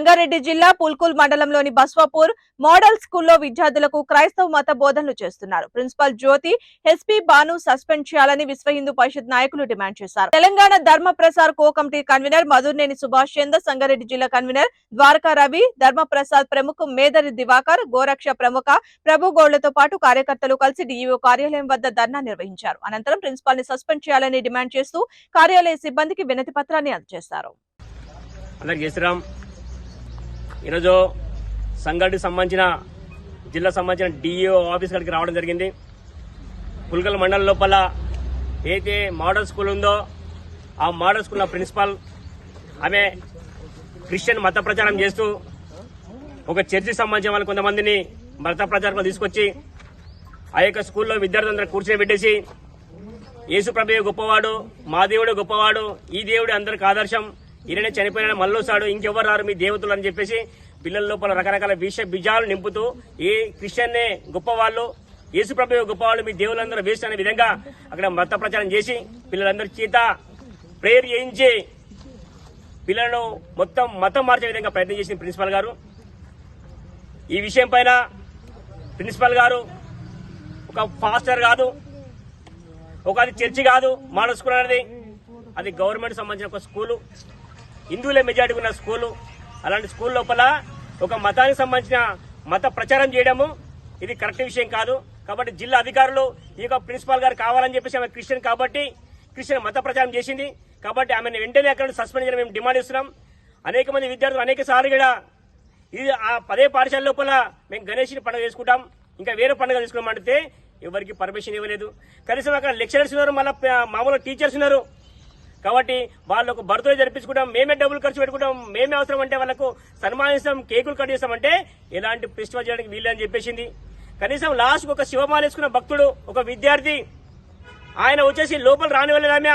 సంగారెడ్డి జిల్లా పుల్కుల్ మండలంలోని బస్వాపూర్ మోడల్ స్కూల్లో విద్యార్థులకు క్రైస్తవ మత బోధనలు చేస్తున్నారు. Principal Jyothi SP Banu suspend చేయాలని విశ్వ హిందూ పరిషత్ నాయకులు డిమాండ్ చేశారు. Telangana Dharma Prasar co committee convener Madhurneni Subhash Chandra Sangareddy జిల్లా కన్వీనర్ ద్వారకా రవి ధర్మ ప్రసాద్ ప్రముఖ మేదరి దివాకర్ గోరక్ష ప్రముఖ ప్రభు గౌడ్లతో పాటు కార్యకర్తలు కలిసి డిఈఓ కార్యాలయం వద్ద ధర్నా నిర్వహించారు. అనంతరం ప్రిన్సిపాల్ని సస్పెండ్ చేయాలని డిమాండ్ చేస్తూ కార్యాలయ సిబ్బందికి వినతి పత్రాన్ని అందజేశారు. అందరికి చేసిరాం ఈరోజు సంఘటనకు సంబంధించిన జిల్లా సంబంధించిన డిఈఓ ఆఫీస్ కాడికి రావడం జరిగింది. పుల్కల్ మండలం లోపల ఏదైతే మోడల్ స్కూల్ ఉందో ఆ మోడల్ స్కూల్ ప్రిన్సిపాల్ ఆమె క్రిస్టియన్ మత ప్రచారం చేస్తూ ఒక చర్చికి సంబంధించిన వాళ్ళు కొంతమందిని మత ప్రచారంలో తీసుకొచ్చి ఆ యొక్క స్కూల్లో విద్యార్థులందరూ కూర్చొని పెట్టేసి యేసు గొప్పవాడు మా దేవుడు గొప్పవాడు ఈ దేవుడు అందరికి ఆదర్శం ఈయననే చనిపోయిన మల్లోసాడు ఇంకెవరు రారు మీ దేవతలు అని చెప్పేసి పిల్లల లోపల రకరకాల విష బీజాలు నింపుతూ ఈ క్రిస్టియన్నే గొప్పవాళ్ళు యేసుప్రభు గొప్పవాళ్ళు మీ దేవులందరూ వేస్ట్ అనే విధంగా అక్కడ మత ప్రచారం చేసి పిల్లలందరి చేత ప్రేయర్ చేయించి పిల్లలను మొత్తం మతం మార్చే విధంగా ప్రయత్నం చేసింది ప్రిన్సిపల్ గారు. ఈ విషయం పైన ప్రిన్సిపల్ గారు ఒక ఫాస్టర్ కాదు ఒక అది చర్చి కాదు మోడల్ స్కూల్ అనేది అది గవర్నమెంట్ సంబంధించిన ఒక స్కూలు. హిందువులే మెజార్టీ ఉన్న స్కూలు. అలాంటి స్కూల్ లోపల ఒక మతానికి సంబంధించిన మత ప్రచారం చేయడము ఇది కరెక్ట్ విషయం కాదు. కాబట్టి జిల్లా అధికారులు ఈ యొక్క ప్రిన్సిపాల్ గారు కావాలని చెప్పేసి ఆమె క్రిస్టియన్ కాబట్టి క్రిస్టియన్ మత ప్రచారం చేసింది. కాబట్టి ఆమెను వెంటనే అక్కడ సస్పెండ్ చేయడం మేము డిమాండ్ ఇస్తున్నాం అనేక మంది విద్యార్థులు అనేక సార్లు కూడా ఇది ఆ పదే పాఠశాల లోపల మేము గణేష్ని పండుగ చేసుకుంటాం. ఇంకా వేరే పండుగ చేసుకున్నామంటే ఎవరికి పర్మిషన్ ఇవ్వలేదు. కనీసం అక్కడ లెక్చరర్స్ ఉన్నారు మళ్ళీ మామూలు టీచర్స్ ఉన్నారు. కాబట్టి వాళ్ళకు బర్త్డే జరిపించుకుంటాం మేమే డబ్బులు ఖర్చు పెట్టుకుంటాం మేమే అవసరం అంటే వాళ్ళకు సన్మానిస్తాం కేకులు కట్ చేస్తామంటే ఎలాంటి ఫెస్టివల్ చేయడానికి వీళ్ళని చెప్పేసింది. కనీసం లాస్ట్ ఒక శివమాల వేసుకున్న భక్తుడు ఒక విద్యార్థి ఆయన వచ్చేసి లోపల రాని వెళ్ళలేదు ఆమె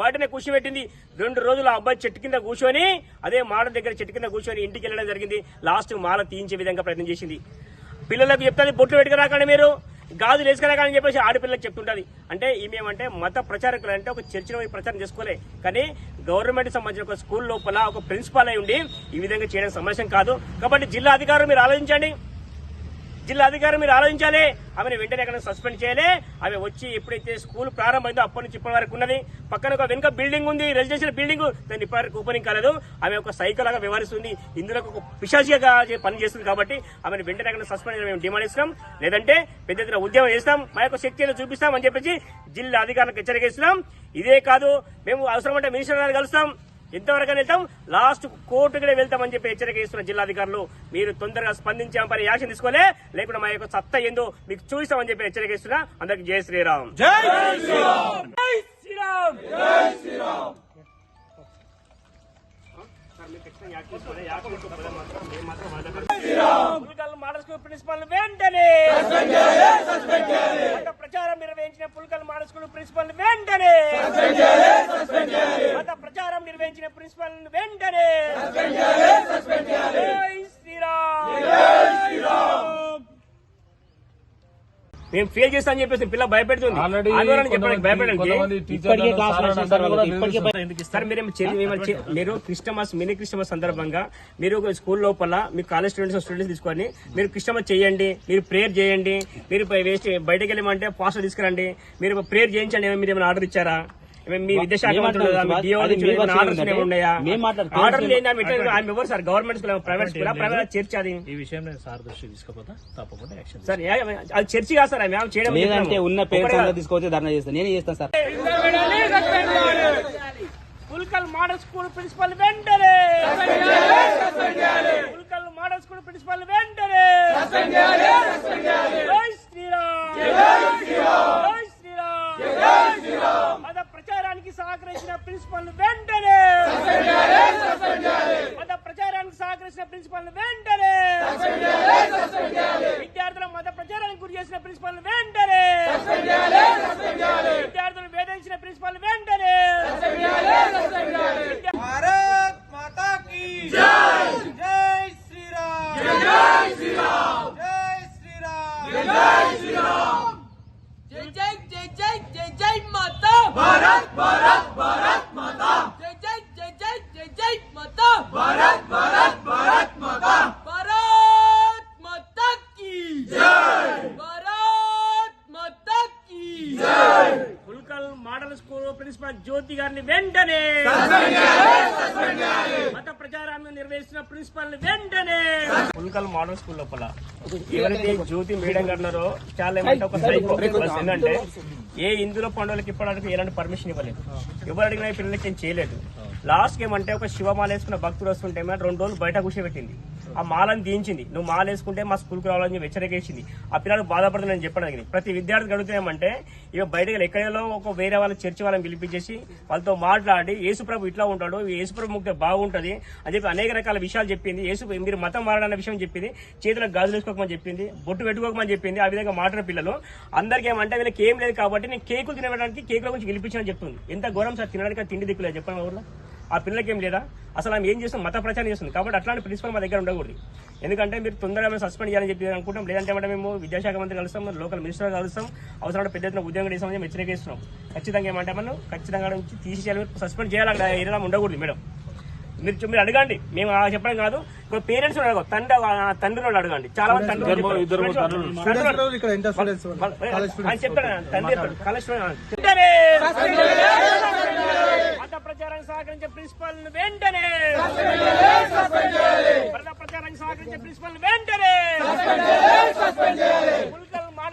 బయటనే కూర్చోబెట్టింది. రెండు రోజులు ఆ అబ్బాయి చెట్టు కింద కూర్చొని అదే మాట దగ్గర చెట్టు కింద కూర్చొని ఇంటికి వెళ్ళడం జరిగింది. లాస్ట్ మాల తీయించే విధంగా ప్రయత్నం చేసింది. పిల్లలకు చెప్తాది బొట్లు పెట్టుకురాకండి మీరు. గాజులు వేసుకురాకండి చెప్పేసి ఆడపిల్లలకు చెప్తుంటది. అంటే ఈమెమంటే మత ప్రచారకులు అంటే ఒక చర్చిలో పోయి ప్రచారం చేసుకోలే. కానీ గవర్నమెంట్ సంబంధించిన ఒక స్కూల్ లోపల ఒక ప్రిన్సిపాల్ అయి ఉండి ఈ విధంగా చేయడం సమస్య కాదు. కాబట్టి జిల్లా అధికారులు మీరు ఆలోచించండి. జిల్లా అధికారం మీరు ఆలోచించాలి. ఆమెను వెంటనే ఎక్కడ సస్పెండ్ చేయాలి. ఆమె వచ్చి ఎప్పుడైతే స్కూల్ ప్రారంభమైందో అప్పటి నుంచి ఇప్పటి వరకు ఉన్నది. పక్కన ఒక వెనుక బిల్డింగ్ ఉంది. రెసిడెన్షియల్ బిల్డింగ్ దాన్ని ఇప్పటి వరకు ఓపెనింగ్ కాలేదు. ఆమె ఒక సైకిల్ లాగా వ్యవహరిస్తుంది. ఇందులో ఒక పిశాచిగా పని చేస్తుంది కాబట్టి ఆమెను వెంటనే ఎక్కడ సస్పెండ్ చేయడం మేము డిమాండ్ ఇస్తున్నాం. లేదంటే పెద్ద ఎత్తున ఉద్యమం చేస్తాం. మా యొక్క శక్తిని చూపిస్తాం అని చెప్పేసి జిల్లా అధికారులకు హెచ్చరిక ఇస్తున్నాం. ఇదే కాదు. మేము అవసరం అంటే మినిస్టర్ గారు కలుస్తాం. ఎంతవరకు వెళ్తాం. లాస్ట్ కోర్టు కూడా వెళ్తామని చెప్పి హెచ్చరిక ఇస్తున్న జిల్లాధికారులు మీరు తొందరగా స్పందించాం పని యాక్షన్ తీసుకోలే. లేకుండా మా యొక్క సత్తా ఏందో మీకు చూపిస్తామని చెప్పి హెచ్చరిక ఇస్తున్నా అందరికి జై శ్రీరామ్. జై శ్రీరామ్. జై ప్రిన్సిపల్ వెంటనే. ప్రచారం నిర్వహించిన పుల్కల్ మోడల్ స్కూల్ ప్రిన్సిపల్ వెంటనే. నిర్వహించిన ప్రిన్సిపల్ వెంటనే మేము ఫెయిల్ చేస్తా అని చెప్పేసి పిల్ల భయపెడుతుంది. ఆందోళన చెప్పడానికి భయపెడండి. సార్ మీరు మీరు చే- మీరు క్రిస్టమస్ మినీ క్రిస్టమస్ సందర్భంగా మీరు ఒక స్కూల్ లోపల మీ కాలేజ్ స్టూడెంట్స్ స్టూడెంట్స్ తీసుకొని మీరు క్రిస్టమస్ చేయండి మీరు ప్రేయర్ చేయండి మీరు వేస్ట్ బయటకు వెళ్ళమంటే పాస్టర్ తీసుకురండి మీరు ప్రేయర్ చేయించండి ఏమైనా మీరు ఏమైనా ఆర్డర్ ఇచ్చారా? మీ విద్యాశాఖ మేము మేము order sir government school private school private church అది? ఈ విషయం నేను సార్ దృష్టి తీసుకపోతా తప్పకుండా యాక్షన్ సార్ ఏ- అది చర్చి కాదు సార్ ఆమె చేయడం లేదంటే. ఉన్న పేరెంట్స్ తీసుకొచ్చి ధర్నా చేస్తాను. నేనే చేస్తాను sir. Pulkal model school principal వెంటనే పుల్కల్ మోడల్ స్కూల్ ప్రిన్సిపల్ వెంటనే జై శ్రీరామ్ జై శ్రీరామ్ మత ప్రచారానికి సహకరించిన ప్రిన్సిపల్ వెంటనే మత ప్రచారానికి సహకరించిన ప్రిన్సిపల్ ప్రిన్సిపల్ జ్యోతి గారిని వెంటనే మత ప్రచారాన్ని నిర్వహిస్తున్న ప్రిన్సిపల్ వెంటనే పుల్కల్ మోడల్ స్కూల్ లోపల ఎవరైతే జ్యోతి మేడం గారు చాలా ఏమంటే ఒక సైకో ఏంటంటే ఏ ఇందులో పండుగలకి ఇప్పటివరకు ఎలాంటి పర్మిషన్ ఇవ్వలేదు. ఎవరు అడిగినా పిల్లలకి ఏం చేయలేదు. లాస్ట్ ఏమంటే ఒక శివమాల వేసుకున్న భక్తుడు వస్తుంటే రెండు రోజులు బయట కూర్చోబెట్టింది. ఆ మాలను దించింది నువ్వు మాల వేసుకుంటే మా స్కూల్కి రావాలని చెప్పి హెచ్చరికేసింది ఆ పిల్లలు బాధపడుతుంది అని చెప్పడం ప్రతి విద్యార్థి అడుగుతామంటే ఇక బయటకు వెళ్ళి ఎక్కడో ఒక వేరే వాళ్ళ చర్చి వాళ్ళని పిలిపించేసి వాళ్ళతో మాట్లాడి యేసుప్రభు ఇట్లా ఉంటాడు యేసుప్రభు ముక్తే బాగుంటుంది అని చెప్పి అనేక రకాల విషయాలు చెప్పింది. యేసు మీరు మతం మారడన్న విషయం చెప్పింది. చేతులకు గాజులు వేసుకోకమని చెప్పింది. బొట్టు పెట్టుకోకమని చెప్పింది. ఆ విధంగా మాట్లాడే పిల్లలు అందరికీ ఏమంటే వీళ్ళకి ఏం లేదు కాబట్టి నేను కేకులు తినడానికి కేకుల గురించి గెలిపించాలని చెప్తుంది. ఎంత ఘోరం సార్ తినడానికి తిండి దిక్కులేదు. చెప్పండి ఊర్లో. ఆ పిల్లలకి ఏం లేదా? అసలు ఆమె ఏం చేస్తుంది మత ప్రచారం చేస్తుంది. కాబట్టి అట్లాంటి ప్రిన్సిపల్ మా దగ్గర ఉండకూడదు. ఎందుకంటే మీరు తొందరగా మేము సస్పెండ్ చేయాలని చెప్పి అనుకుంటాం లేదంటే ఏమంటే మేము విద్యాశాఖ మంత్రి కలుస్తాం లోకల్ మినిస్టర్ కలుస్తాం. అవసరమైన పెద్ద ఎత్తున ఉద్యోగం చేస్తామని చెప్పి హెచ్చరికేస్తున్నాం ఖచ్చితంగా ఏమంటే మనం ఖచ్చితంగా నుంచి తీసి చేయాలి సస్పెండ్ చేయాలి. అక్కడ ఏరియా ఉండకూడదు మేడం. మీరు చూ- మీరు అడగండి. మేము ఆ చెప్పడం కాదు. ఇప్పుడు పేరెంట్స్ అడగ తండ్రి తండ్రి వాళ్ళు అడగండి. చాలా మంది తండ్రి చెప్తారు. తండ్రి ఎంత స్టూడెంట్స్ వాళ్ళు- ఆయన చెప్తాడు తండ్రి చెప్తాడు. College student. వెంటనే! మత ప్రచారానికి సహకరించే ప్రిన్సిపల్ వెంటనే! ప్రచారానికి సహకరించే ప్రిన్సిపల్ వెంటనే!